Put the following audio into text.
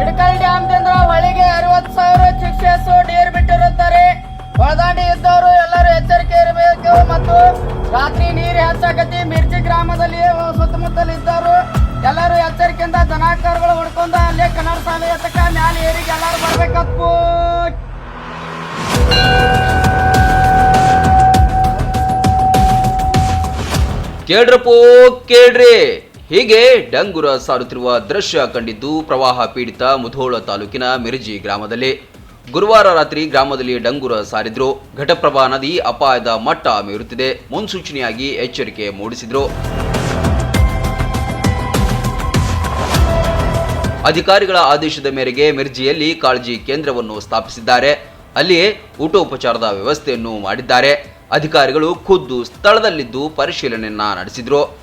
ಇಡಕಲ್ ಡ್ಯಾಮ್ದಿಂದ ಹೊಳಿಗೆ ಅರವತ್ತು ಸಾವಿರ ಶಿಕ್ಷೆಸು ನೀರು ಬಿಟ್ಟಿರುತ್ತಾರೆ. ಒಳದಾಂಡಿ ಇದ್ದವರು ಎಲ್ಲರೂ ಎಚ್ಚರಿಕೆ ಇರಬೇಕು ಮತ್ತು ರಾತ್ರಿ ನೀರು ಹೆಚ್ಚಾಗತಿ ಮಿರ್ಜಿ ಗ್ರಾಮದಲ್ಲಿ ಸುತ್ತಮುತ್ತಲು ಇದ್ದವರು ಎಲ್ಲರೂ ಎಚ್ಚರಿಕೆಯಿಂದ ದನ ಕರುಗಳು ಹೊಡ್ಕೊಂಡು ಅಲ್ಲೇ ಕನ್ನಡ ಶಾಲೆ ಎತ್ತಕ ಮ್ಯಾಲೆ ಏರಿಗೆ ಎಲ್ಲರೂ ಬರ್ಬೇಕಪ್ಪು ಕೇಳ್ರಪ್ಪೋ ಕೇಳ್ರಿ. ಹೀಗೆ ಡಂಗುರ ಸಾರುತ್ತಿರುವ ದೃಶ್ಯ ಕಂಡಿದ್ದು ಪ್ರವಾಹ ಪೀಡಿತ ಮುಧೋಳ ತಾಲೂಕಿನ ಮಿರ್ಜಿ ಗ್ರಾಮದಲ್ಲಿ. ಗುರುವಾರ ರಾತ್ರಿ ಗ್ರಾಮದಲ್ಲಿ ಡಂಗುರ ಸಾರಿದ್ರು. ಘಟಪ್ರಭಾ ನದಿ ಅಪಾಯದ ಮಟ್ಟ ಮೀರುತ್ತಿದೆ. ಮುನ್ಸೂಚನೆಯಾಗಿ ಎಚ್ಚರಿಕೆ ಮೂಡಿಸಿದ್ರು. ಅಧಿಕಾರಿಗಳ ಆದೇಶದ ಮೇರೆಗೆ ಮಿರ್ಜಿಯಲ್ಲಿ ಕಾಳಜಿ ಕೇಂದ್ರವನ್ನು ಸ್ಥಾಪಿಸಿದ್ದಾರೆ. ಅಲ್ಲಿಯೇ ಊಟೋಪಚಾರದ ವ್ಯವಸ್ಥೆಯನ್ನು ಮಾಡಿದ್ದಾರೆ. ಅಧಿಕಾರಿಗಳು ಖುದ್ದು ಸ್ಥಳದಲ್ಲಿದ್ದು ಪರಿಶೀಲನೆಯನ್ನ ನಡೆಸಿದ್ರು.